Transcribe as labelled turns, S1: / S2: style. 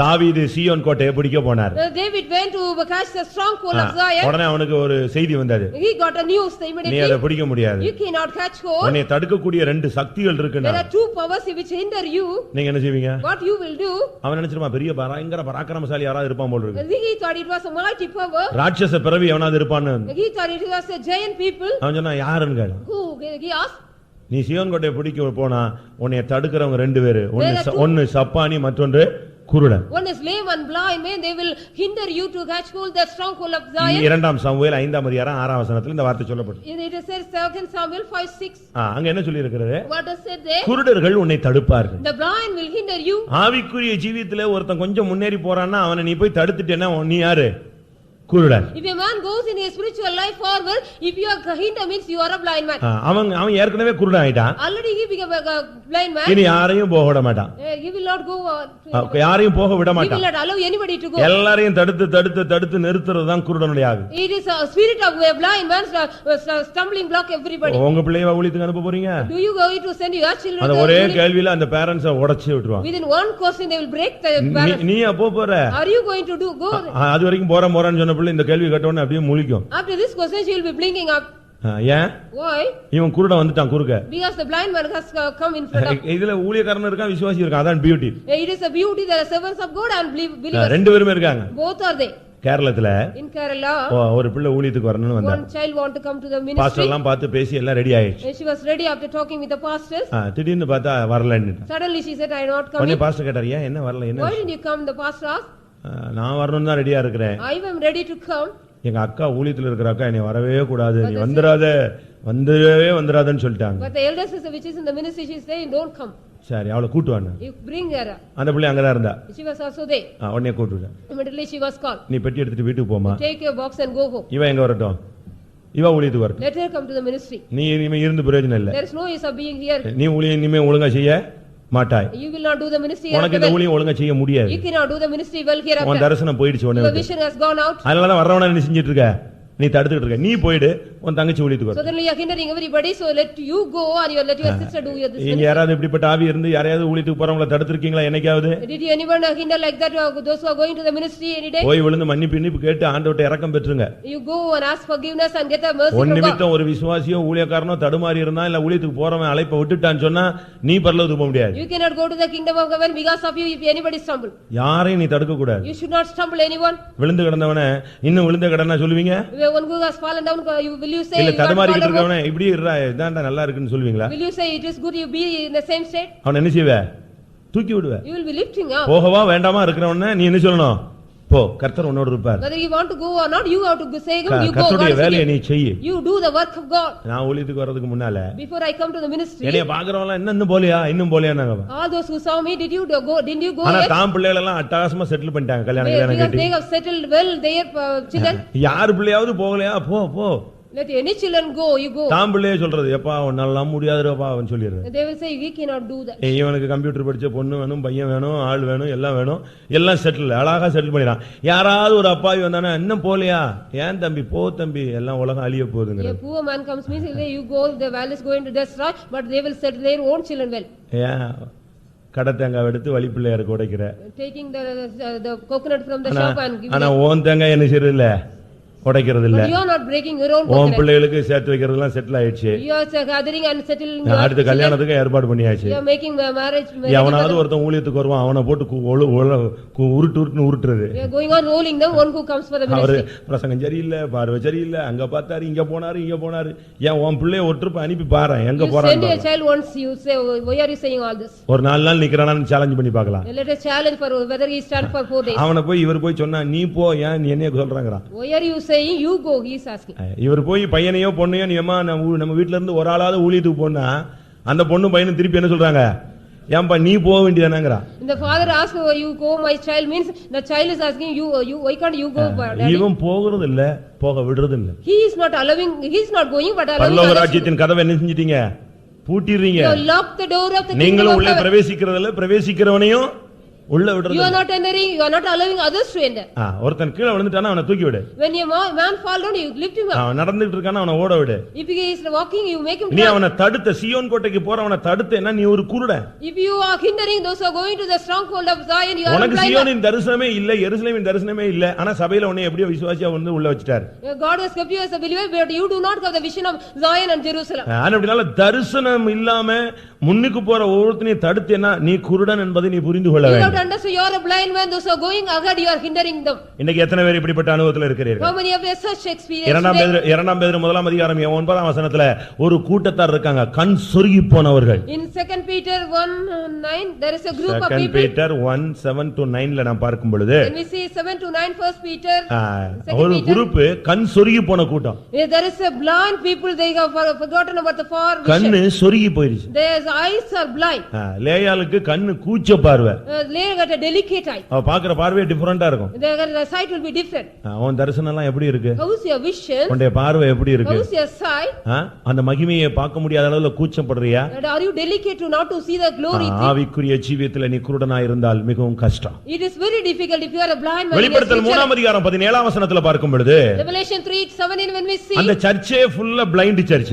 S1: தாவீது சீயோன் கோட்டையை பிடிக்க போனார்
S2: Uh, David went to catch the stronghold of Zion.
S1: உடனே அவனுக்கு ஒரு செய்தி வந்தது
S2: He got a news
S1: நீ
S2: immediately.
S1: அதை பிடிக்க முடியாது
S2: You cannot catch hold.
S1: உன்னை தடுக்கக்கூடிய ரெண்டு சக்திகள்
S2: There
S1: இருக்குன்னா
S2: are two powers which hinder you.
S1: நீங்க என்ன செய்வீங்க
S2: What you will do?
S1: அவன் நினைச்சிருமா பெரிய பயங்கர பராக்கிரமசாலி யாராவது இருப்பான் போல இருக்கு
S2: He thought it was a mighty power.
S1: ராட்சச பிறவி எவனாவது இருப்பான்னு
S2: He thought it was a giant people.
S1: அவன் சொன்னா யாருன்னு கேட்டான்.
S2: Who? He asked.
S1: நீ சியோன் கோட்டையை பிடிக்க போனா உன்னை தடுக்கிறவங்க ரெண்டு பேரு ஒன்னு
S2: There
S1: ஒன்னு சப்பானி மற்றொன்று குருடன்
S2: One is lame and blind man. They will hinder you to catch hold the stronghold of Zion.
S1: இரண்டாம் சமுவேல் ஐந்தாம் அதிகாரம் ஆறாம் வசனத்துல இந்த வார்த்தை சொல்லப்படும்
S2: It is said second Samuel.
S1: அங்க என்ன சொல்லி இருக்கிறது
S2: What there?
S1: குருடர்கள் உன்னை தடுப்பார்கள்
S2: The blind will hinder you.
S1: ஆவிக்குரிய ஜீவியத்துல ஒருத்தன் கொஞ்சம் முன்னேறி போறான்னா அவனை நீ போய் தடுத்துட்டேன்னா நீ யாரு குருடன்
S2: If a man goes in his spiritual life forward, if you are hinder means you are a blind man.
S1: ஆ, அவன் அவன் ஏற்கனவே குருடன் ஆயிட்டான்
S2: Already he became a a blind man.
S1: இனி யாரையும் போக விட மாட்டான்
S2: Uh, He will not go. uh, to
S1: ah,
S2: anybody.
S1: யாரையும் போக விட
S2: He will
S1: மாட்டான்
S2: not allow anybody to go.
S1: எல்லாரையும் தடுத்து தடுத்து தடுத்து நிறுத்துறது தான் குருடனுடைய ஆவி
S2: It is a spirit of a blind man uh, uh, stumbling block everybody.
S1: உங்க பிள்ளைய ஊழியத்துக்கு அனுப்ப போறீங்க
S2: Do you go to send your children?
S1: அந்த
S2: to
S1: ஒரே
S2: the-
S1: கேள்வியில அந்த பேரண்ட்ஸ உடைச்சு விட்டுருவான்
S2: Within one question they will break the
S1: நீ-
S2: balance.
S1: நீ அப்போ போற
S2: Are you going to do, go?
S1: ஆ, அது வரைக்கும் போற போறேன்னு சொன்ன பிள்ளை இந்த கேள்வி கேட்டோன்னு அப்படியே முழிக்கும்
S2: After this question she will be blinking up.
S1: ஆ, ஏன்
S2: Why?
S1: இவன் குருடன் வந்துட்டான் குறுக்க
S2: Because the blind man has uh, come in front of.
S1: இதுல ஊழியக்காரன் இருக்கான் விசுவாசி இருக்கான் அதான் beauty
S2: It is a beauty, there are servants of God and belie- believers.
S1: ரெண்டு பேருமே இருக்காங்க
S2: Both are they.
S1: கேரளத்துல
S2: In Kerala,
S1: ஓ, ஒரு பிள்ளை ஊழியத்துக்கு வரணும்னு வந்தான்
S2: one child want to come to the
S1: pastor
S2: ministry.
S1: எல்லாம் பார்த்து பேசி எல்லாம் ரெடி ஆயிடுச்சு
S2: And she was ready after talking with the pastors.
S1: ஆ, திடீர்னு பார்த்தா வரலன்னு
S2: Suddenly she said, I am not
S1: உடனே
S2: coming.
S1: பாஸ்டர் கேட்டார் ஏன் என்ன வரல என்ன
S2: Why didn't you come? The pastor asked.
S1: நான் வரணும்னு தான் ரெடியா இருக்கிறேன்
S2: I am ready to come.
S1: எங்க அக்கா ஊழியத்துல இருக்கிற அக்கா என்னை வரவே கூடாது நீ வந்துடாத வந்துடவே வந்துடாதன்னு சொல்லிட்டாங்க
S2: But the elder sister which is in the ministry, she is saying, don't come.
S1: சரி அவளை கூட்டு வாங்க
S2: You bring her.
S1: அந்த பிள்ளை அங்கதான் இருந்தா
S2: She was also there.
S1: ஆ, உடனே கூட்டு விட்டேன்.
S2: Immediately she was called.
S1: நீ பெட்டி எடுத்துட்டு வீட்டுக்கு போமா
S2: Take your box and go home.
S1: இவன் எங்க வரட்டும் இவன் ஊழியத்துக்கு வரட்டும்
S2: Let her come to the ministry.
S1: நீ இனிமே இருந்து பிரயோஜனம் இல்ல
S2: There is no use of being here.
S1: நீ ஊழியம் இனிமே ஒழுங்கா செய்ய மாட்டாய்
S2: You will not do the ministry
S1: உனக்கு
S2: here
S1: இந்த. ஊழியம் ஒழுங்கா செய்ய முடியாது
S2: You cannot do the ministry well
S1: உன்
S2: hereafter.
S1: தரிசனம் போயிடுச்சு உடனே
S2: Your vision has gone out.
S1: அதனாலதான் வர்றவன நீ செஞ்சிட்டு இருக்க நீ தடுத்துக்கிட்டு இருக்க நீ போயிடு உன் தங்கச்சி ஊழியத்துக்கு
S2: So
S1: வர
S2: then you are hindering everybody, so let you go or you let your sister do your this
S1: இங்க
S2: ministry.
S1: யாராவது இப்படிப்பட்ட ஆவி இருந்து யாரையாவது ஊழியத்துக்கு போறவங்கள தடுத்திருக்கீங்களா என்னைக்காவது
S2: Did you anyone uh, hinder like that, uh, those who are going to the ministry any day?
S1: போய் விழுந்து மன்னிப்பு மன்னிப்பு கேட்டு ஆண்டவட்ட இறக்கம் பெற்றுங்க
S2: You go and ask forgiveness and get a mercy
S1: உன்
S2: from God.
S1: நிமித்தம் ஒரு விசுவாசியோ ஊழியக்காரனோ தடுமாறி இருந்தா இல்ல ஊழியத்துக்கு போறவன் அழைப்பை விட்டுட்டான்னு சொன்னா நீ பரலோகத்துக்கு போக முடியாது
S2: You cannot go to the kingdom of heaven because of you if anybody stumble.
S1: யாரையும் நீ தடுக்க கூடாது
S2: You should not stumble anyone.
S1: விழுந்து கிடந்தவன இன்னும் விழுந்த கடனா சொல்லுவீங்க
S2: One who has fallen down, uh, will you say?
S1: இல்ல
S2: down?
S1: இருக்கவன இப்படி இருடா இதான்டா நல்லா இருக்குன்னு சொல்லுவீங்களா
S2: Will you say it is good you be in the same state?
S1: அவன் என்ன செய்வ தூக்கி விடுவ
S2: You will be lifting up.
S1: போகவா வேண்டாமா இருக்கிறவன நீ என்ன சொல்லணும் போ கர்த்தர் உன்னோடு இருப்பார்
S2: Whether you want to go or not, you have to go say,
S1: க-
S2: you go.
S1: கர்த்தருடைய வேலையை நீ. செய்யு
S2: You do the work of God.
S1: நான் ஊழியத்துக்கு வர்றதுக்கு முன்னால
S2: Before I come to the ministry,
S1: என்னைய பாக்குறவங்க என்ன இன்னும் போலியா இன்னும் போலியா
S2: all those who saw me, did you go, didn't you go
S1: ஆனா? தான் பிள்ளைகள் எல்லாம் அட்டகாசமா செட்டில் பண்ணிட்டாங்க கல்யாணம் கல்யாணம் கட்டி
S2: they have settled well their uh, children.
S1: யார் பிள்ளையாவது போகலையா போ போ
S2: Let any children go, you go.
S1: தான் பிள்ளையே சொல்றது. எப்பா உன்னாலாம் முடியாதுப்பா அவன் சொல்லிடுறது
S2: They will say, we cannot do that.
S1: இவனுக்கு கம்ப்யூட்டர் படிச்ச பொண்ணு வேணும் பையன் வேணும் ஆள் வேணும் எல்லாம் வேணும். எல்லாம் செட்டில் அழகா செட்டில் பண்ணிடுறான். யாராவது ஒரு அப்பாவி வந்தானா இன்னும் போலையா ஏன் தம்பி? போ தம்பி. எல்லாம் உலகம் அழிய
S2: A
S1: போகுதுங்கிறது
S2: poor man comes, means you go, the world is going to destroy, but they will settle their own children well.
S1: ஏன்? கடை தேங்காய் எடுத்து வழி உடைக்கிற.
S2: Shop and giving
S1: ஆனா
S2: it.
S1: ஓன் தேங்காய் என்ன செய்யறது இல்ல உடைக்கிறது இல்ல
S2: But you are not breaking your own
S1: உன். பிள்ளைகளுக்கு சேர்த்து வைக்கிறதுலாம் செட்டில் ஆயிடுச்சு
S2: You are gathering and settling
S1: நான்
S2: your
S1: அடுத்த. கல்யாணத்துக்கு ஏற்பாடு பண்ணியாச்சு
S2: You are making marriage.
S1: எவனாவது. ஒருத்தன் ஊழியத்துக்கு வருவான் அவனை போட்டு உருட்டு உருட்டுன்னு உருட்டுறது
S2: We are going on rolling them, one who comes for the
S1: அவரு
S2: ministry.
S1: பிரசங்கம் சரியில்லை பார்வை சரியில்லை அங்க பார்த்தாரு இங்க போனாரு இங்க போனாரு ஏன் உன் பிள்ளைய ஒரு ட்ரிப் அனுப்பி பாரு எங்க
S2: You send your child once, you say, why are you saying all this?
S1: ஒரு நாலு நாள் நிக்கிறானான்னு சேலஞ்ச் பண்ணி பார்க்கலாம்
S2: Let us challenge for whether he stand for four days.
S1: அவனை போய் இவர் போய் சொன்னா நீ போ ஏன் நீ என்னைய சொல்றாங்கிறான்
S2: Why are you saying, you go, he is asking.
S1: இவர் போய் பையனையோ பொண்ணையோ நீ அம்மா நம்ம வீட்ல இருந்து ஒரு ஆளாவது ஊழியத்துக்கு போனா அந்த பொண்ணு பையனும் திருப்பி என்ன சொல்றாங்க ஏன்பா நீ போக வேண்டியதானங்கிறான்
S2: The father asks, "Oh, you go, my child, means the child is asking you, you, why can't you go? daddy?"
S1: இவன் போகிறது இல்ல போக விடுறது இல்ல
S2: He is not allowing, he is not going, but allowing
S1: பரலோக. ராஜ்யத்தின் கதவை என்ன செஞ்சிட்டீங்க பூட்டிடுறீங்க
S2: You lock the door of the kingdom
S1: நீங்களும் உள்ளே
S2: heaven.
S1: பிரவேசிக்கிறதில்ல பிரவேசிக்கிறவனையும் உள்ள
S2: You
S1: விடுறது
S2: are not entering, you are not allowing others to enter.
S1: ஆ, ஒருத்தன் கீழே விழுந்துட்டானா அவனை தூக்கி விடு
S2: When a ma- man fall down, you lift him up.
S1: அவன் நடந்துட்டு இருக்கானா அவனை ஓட விடு
S2: If he is walking, you make him
S1: நீ. அவனை தடுத்த சியோன் கோட்டைக்கு போறவனை தடுத்தேன்னா நீ ஒரு குருடன்
S2: If you are hindering those who are going to the stronghold of Zion, you are
S1: உனக்கு. சியோனின் தரிசனமே இல்ல எருசலேமின் தரிசனமே இல்ல ஆனா சபையில உன்னை எப்படியோ விசுவாசியா வந்து உள்ள வச்சுட்டாரு
S2: God has kept you as a believer, but you do not have the vision of Zion and Jerusalem.
S1: ஆனா அப்படினால தரிசனம் இல்லாம முன்னுக்கு போற ஒவ்வொருத்தனையும் தடுத்தேன்னா நீ குருடன் என்பதை நீ புரிந்து கொள்ள
S2: You
S1: வேண்டும்
S2: understand, you are a blind man, those who are going ahead, you are hindering them.
S1: இன்னைக்கு எத்தனை பேர் இப்படிப்பட்ட அனுபவத்துல இருக்கிறீர்கள்
S2: How many of you such experience
S1: இரண்டாம்? பேர் இரண்டாம் பேர் முதலாம் அதிகாரம் ஒன்பதாம் வசனத்துல ஒரு கூட்டத்தார் இருக்காங்க கண் சொருகி போனவர்கள்
S2: In second Peter one uh, nine, there is a group of
S1: second
S2: people.
S1: Peter one seven two நைன்ல நான் பார்க்கும் பொழுது
S2: When we see seven to nine, first Peter, Second
S1: ஒரு
S2: Peter.
S1: குரூப் கண் சொருகி போன கூட்டம்
S2: eh, there is a blind people, they have for- forgotten about the far
S1: கண்ணு. சொருகி போயிருச்சு
S2: Their eyes are blind,
S1: லேயாளுக்கு கண்ணு கூச்ச பார்வை
S2: Uh, they got a delicate eye.
S1: அவ பாக்குற பார்வையே டிஃபரெண்டா இருக்கும்
S2: Their the sight will be different.
S1: உன் தரிசனம் எல்லாம் எப்படி இருக்கு
S2: How is your vision?
S1: உன்னுடைய பார்வை எப்படி இருக்கு
S2: is your sight?
S1: அந்த மகிமையை பார்க்க முடியாத அளவுல கூச்சப்படுறியா
S2: are you delicate to not to see the glory?
S1: ஆவிக்குரிய ஜீவியத்துல நீ குருடனா இருந்தால் மிகவும் கஷ்டம்
S2: It is very difficult if you are a blind man.
S1: வெளிப்படுத்தல்
S2: spiritual-
S1: மூணாம் அதிகாரம் பதினேழாம் வசனத்துல பார்க்கும் பொழுது
S2: Revelation three seventeen, when we see
S1: அந்த சர்ச்சே ஃபுல்லா பிளைண்ட் சர்ச்